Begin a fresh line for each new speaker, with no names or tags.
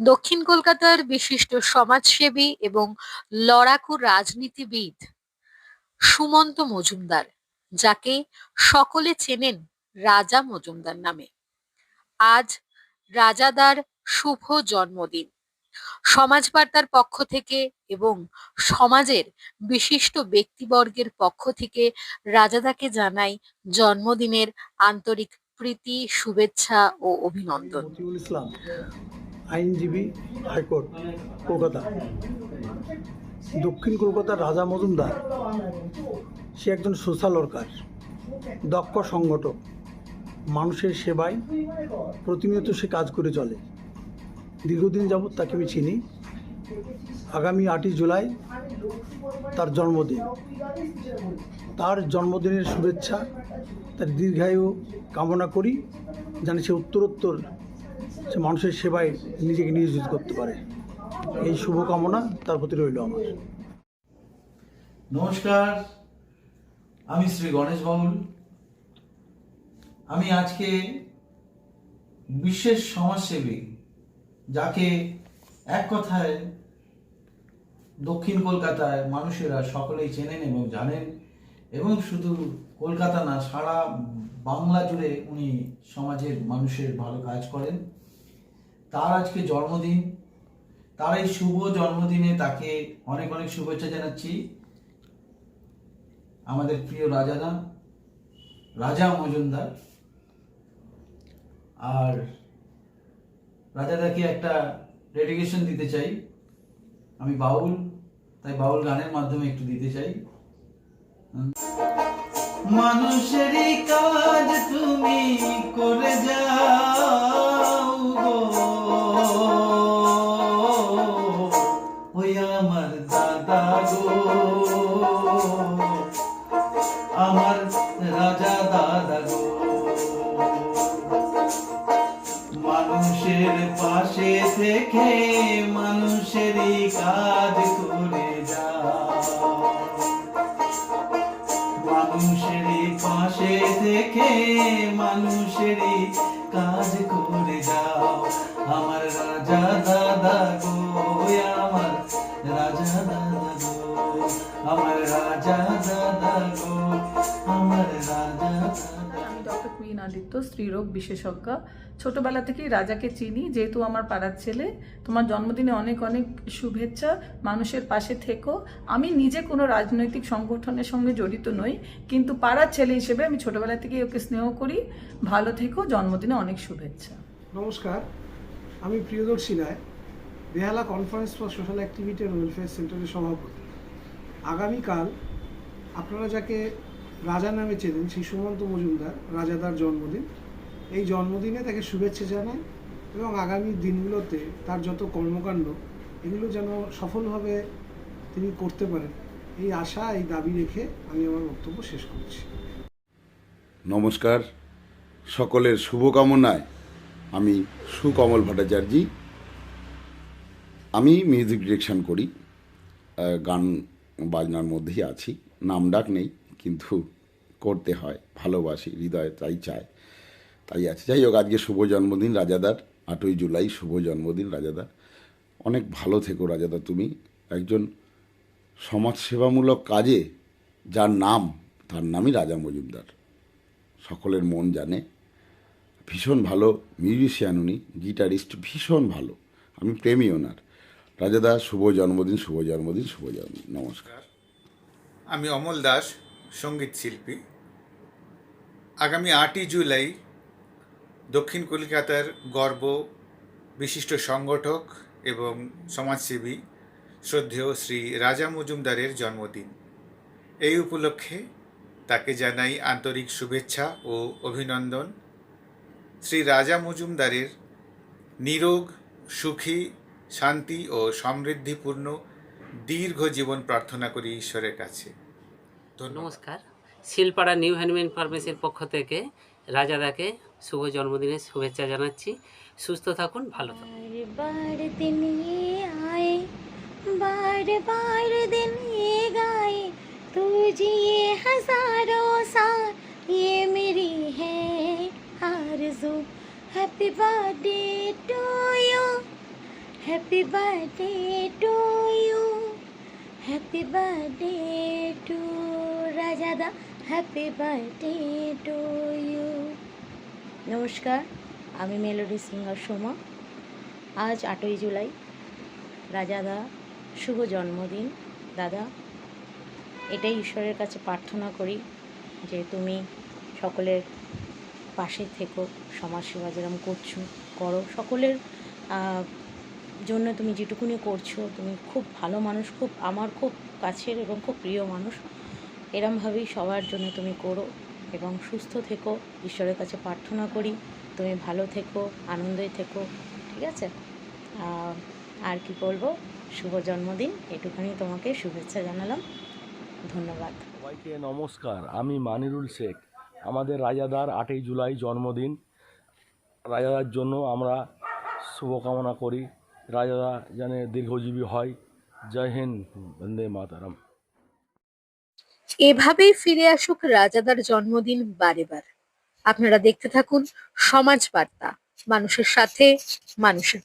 দক্ষিণ কলকাতার বিশিষ্ট সমাজসেবী এবং লড়াকু রাজনীতিবিদ সুমন্ত মজুমদার, যাকে সকলে চেনেন রাজা মজুমদার নামে। আজ রাজাদার শুভ জন্মদিন। সমাজ বার্তার পক্ষ থেকে এবং সমাজের বিশিষ্ট ব্যক্তিবর্গের পক্ষ থেকে রাজাদাকে জানাই জন্মদিনের আন্তরিক প্রীতি, শুভেচ্ছা ও অভিনন্দন।
আইনজীবী হাইকোর্ট, কলকাতা। দক্ষিণ কলকাতার রাজা মজুমদার, সে একজন সোশ্যাল ওয়ার্কার, দক্ষ সংগঠক, মানুষের সেবায় প্রতিনিয়ত সে কাজ করে চলে। দীর্ঘদিন যাবৎ তাকে আমি চিনি। আগামী আটই জুলাই তার জন্মদিন। তার জন্মদিনের শুভেচ্ছা, তার দীর্ঘায়ু কামনা করি, যেন সে উত্তরোত্তর সে মানুষের সেবায় নিজেকে নিয়োজিত করতে পারে। এই শুভকামনা তার প্রতি রইল আমার।
নমস্কার, আমি শ্রী গণেশ বাউল। আমি আজকে বিশেষ সমাজসেবী, যাকে এক কথায় দক্ষিণ কলকাতায় মানুষেরা সকলেই চেনেন এবং জানেন এবং শুধু কলকাতা না, সারা বাংলা জুড়ে উনি সমাজের মানুষের ভালো কাজ করেন। তার আজকে জন্মদিন। তার এই শুভ জন্মদিনে তাকে অনেক অনেক শুভেচ্ছা জানাচ্ছি। আমাদের প্রিয় রাজাদা, রাজা মজুমদার। আর রাজাদাকে একটা ডেডিকেশন দিতে চাই। আমি বাউল, তাই বাউল গানের মাধ্যমে একটু দিতে চাই। মানুষেরই কাজ তুমি করে যাও গো। ওই আমার দাদা গো। আমার রাজা দাদা গো। মানুষের পাশে থেকে মানুষেরই কাজ করে পাশে থেকে মানুষেরই কাজ করে যাও আমার রাজা দাদা গো আমার রাজা দাদা গো আমার রাজা দাদা গো আমার রাজা দাদা
আমি ডক্টর কুইন আদিত্য স্ত্রীরোগ বিশেষজ্ঞ ছোটবেলা থেকেই রাজাকে চিনি, যেহেতু আমার পাড়ার ছেলে। তোমার জন্মদিনে অনেক অনেক শুভেচ্ছা, মানুষের পাশে থেকো। আমি নিজে কোনো রাজনৈতিক সংগঠনের সঙ্গে জড়িত নই, কিন্তু পাড়ার ছেলে হিসেবে আমি ছোটবেলা থেকেই ওকে স্নেহ করি। ভালো থেকো, জন্মদিনে অনেক শুভেচ্ছা।
নমস্কার, আমি Priyadarshi Roy, Behala conference for social activity and welfare সেন্টারের সভাপতি। আগামীকাল আপনারা যাকে রাজা নামে চেনেন সেই সুমন্ত মজুমদার রাজাদার জন্মদিন। এই জন্মদিনে তাকে শুভেচ্ছা জানায় এবং আগামী দিনগুলোতে তার যত কর্মকাণ্ড, এগুলো যেন সফলভাবে তিনি করতে পারেন। এই আশা, এই দাবি রেখে আমি আমার বক্তব্য শেষ করছি।
নমস্কার। সকলের শুভকামনায় আমি সুকমল ভট্টাচার্যি। আমি মিউজিক ডিরেকশন করি। গান বাজনার মধ্যেই আছি। নাম ডাক নেই। কিন্তু করতে হয়, ভালোবাসি, হৃদয় তাই চায়, তাই আছে। যাই হোক, আজকে শুভ জন্মদিন রাজাদার, আটই জুলাই, শুভ জন্মদিন রাজাদার। অনেক ভালো থেকো রাজাদা তুমি। একজন সমাজসেবামূলক কাজে যার নাম, তার নামই রাজা মজুমদার। সকলের মন জানে। ভীষণ ভালো মিউজিশিয়ান উনি, গিটারিস্ট, ভীষণ ভালো। আমি প্রেমী ওনার। রাজাদা, শুভ জন্মদিন শুভ জন্মদিন শুভ জন্মদিন। নমস্কার।
আমি অমল দাস। সংগীত শিল্পী। আগামী আটই জুলাই দক্ষিণ কলকাতার গর্ব বিশিষ্ট সংগঠক এবং সমাজসেবী শ্রদ্ধেয় শ্রী রাজা মজুমদারের জন্মদিন। এই উপলক্ষে তাকে জানাই আন্তরিক শুভেচ্ছা ও অভিনন্দন। শ্রী রাজা মজুমদারের নিরোগ, সুখী, শান্তি ও সমৃদ্ধিপূর্ণ দীর্ঘ জীবন প্রার্থনা করি ঈশ্বরের কাছে।
নমস্কার শিলপাড়া নিউ হ্যান্ডমেন ফার্মেসির পক্ষ থেকে রাজাদাকে শুভ জন্মদিনের শুভেচ্ছা জানাচ্ছি সুস্থ থাকুন ভালো থাকুন
बार बार दिन ये आए बार बार दिन ये गाए तू जिए हजारों साल ये मेरी है आरज़ू happy birthday to রাজাদা happy birthday to you নমস্কার, আমি মেলোডি সিঙ্গার সোমা। আজ আটই জুলাই রাজাদা শুভ জন্মদিন, দাদা। এটাই ঈশ্বরের কাছে প্রার্থনা করি যে তুমি সকলের পাশে থেকো সমাজসেবা যেরকম করছ, করো। সকলের জন্য তুমি যেটুকুনি করছ, তুমি খুব ভালো মানুষ, খুব আমার খুব কাছের এবং খুব প্রিয় মানুষ। এরমভাবেই সবার জন্য তুমি করো এবং সুস্থ থেকো, ঈশ্বরের কাছে প্রার্থনা করি, তুমি ভালো থেকো আনন্দে থেকো, ঠিক আছে? আর কি বলব? শুভ জন্মদিন, এটুখানি তোমাকে শুভেচ্ছা জানালাম। ধন্যবাদ।
সবাইকে নমস্কার, আমি মানিরুল শেখ। আমাদের রাজাদার আটই জুলাই জন্মদিন। রাজাদার জন্য আমরা শুভকামনা করি। রাজাদা যেন দীর্ঘজীবী হয়। জয় হিন্দ, বন্দে মাতারাম।
এভাবেই ফিরে আসুক রাজাদার জন্মদিন বারে বার আপনারা দেখতে থাকুন সমাজ বার্তা মানুষের সাথে, মানুষের